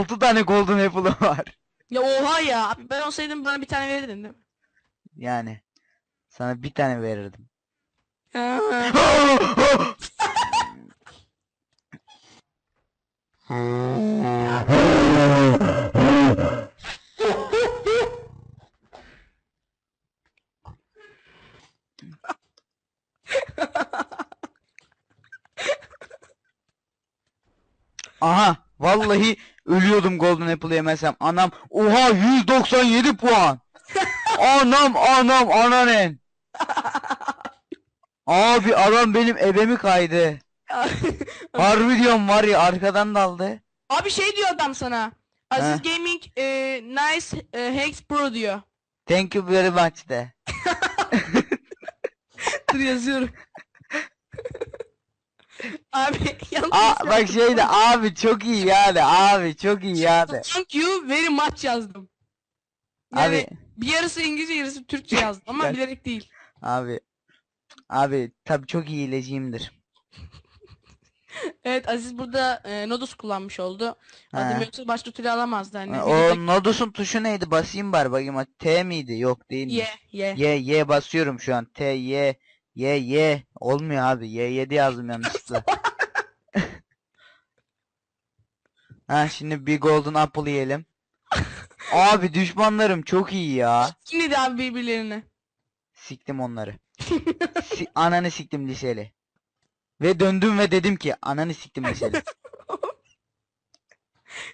6 tane golden apple'ım var. Ya oha ya. Abi ben olsaydım bana bir tane verirdin değil mi? Yani sana bir tane verirdim. Ha. Aha vallahi ölüyordum golden apple yemesem. Anam oha 197 puan. Anam anam ananen. Abi adam benim ebemi kaydı. Harbi diyorum var ya arkadan daldı. Abi şey diyor adam sana. Aziz Ha. Gaming e, nice e, hacks pro diyor. Thank you very much de. Dur yazıyorum. Abi yanlış Aa, bak yazdım. şeyde abi çok iyi yani abi çok iyi yani. Thank you very much yazdım. Yani Abi bir yarısı İngilizce yarısı Türkçe yazdım ama bilerek değil. abi abi tabi çok iyi iyileciyimdir. Evet Aziz burada e, Nodus kullanmış oldu. Adım yoksa başka türlü alamazdı. Hani Ha, videodaki- O Nodus'un tuşu neydi? Basayım bari bakayım. ha. T miydi? Yok değil mi? Ye ye. Y Y basıyorum şu an. T Y Y Y olmuyor abi. Y 7 yazdım yanlışlıkla. ha şimdi bir golden apple yiyelim. Abi düşmanlarım çok iyi ya. Kim dedi abi birbirlerini? Siktim onları. Si- ananı siktim liseli. Ve döndüm ve dedim ki ananı siktim liseli.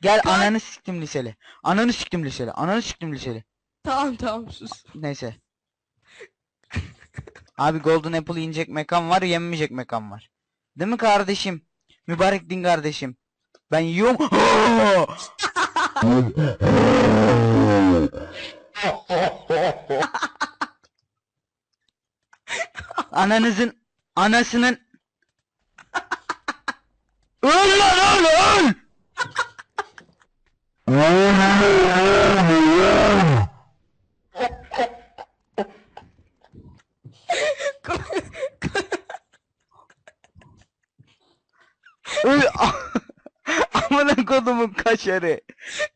Gel Kalk. ananı siktim liseli. Ananı siktim liseli. Ananı siktim liseli. Tamam tamam sus. Neyse. Abi Golden Apple yiyecek mekan var, yemeyecek mekan var. Değil mi kardeşim? Mübarek din kardeşim. Ben yiyorum. Ananızın anasının Öl lan öl öl! Öl Amına kodumun kaşarı.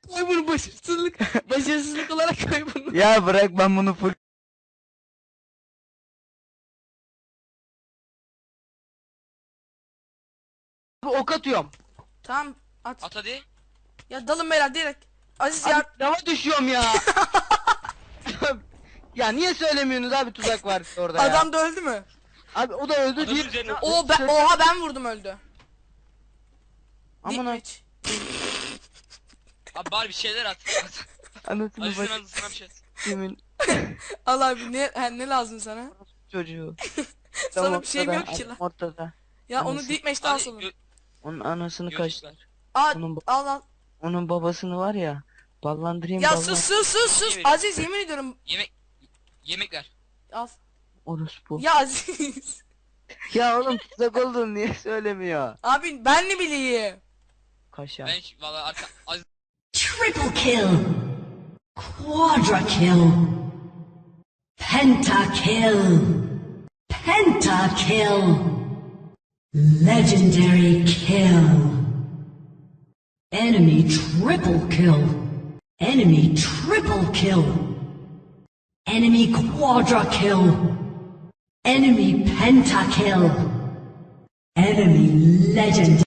koy bunu başarısızlık. Başarısızlık olarak koy bunu. Ya bırak ben bunu full Abi ok atıyorum. Tamam at. At hadi. Ya dalın beyler direkt. Aziz Abi ya. lava düşüyorum ya. ya niye söylemiyorsunuz abi tuzak var orada ya. Adam da öldü mü? Abi o da öldü değil. üzerine- O ben, oha ben vurdum öldü. Dik piç. Abi bari bir şeyler at. Anasını Aziz'in bak anısına bir şey kimin Al abi ne, ha, ne lazım sana? çocuğu. Sana bir şeyim ortada, yok ki lan. Ortada. Ya onu Anası. deepmatch'te Hadi alsın. gö- Onun anasını kaç. gözlükler. Al Onun, ba- al al. onun babasını var ya. Ballandırayım Ya ballan- sus sus sus sus. Aziz yemin ediyorum. Yemek yemek ver. Al. Orospu. Ya Aziz. Ya oğlum tuzak oldun niye söylemiyor? Abi ben ne bileyim. Kaşar. Ben hiç- vallahi arka Aziz Triple kill. Quadra kill. Penta kill. Penta kill. Legendary kill. Enemy triple kill. Enemy triple kill. Enemy quadra kill. Enemy pentakill. Enemy legend.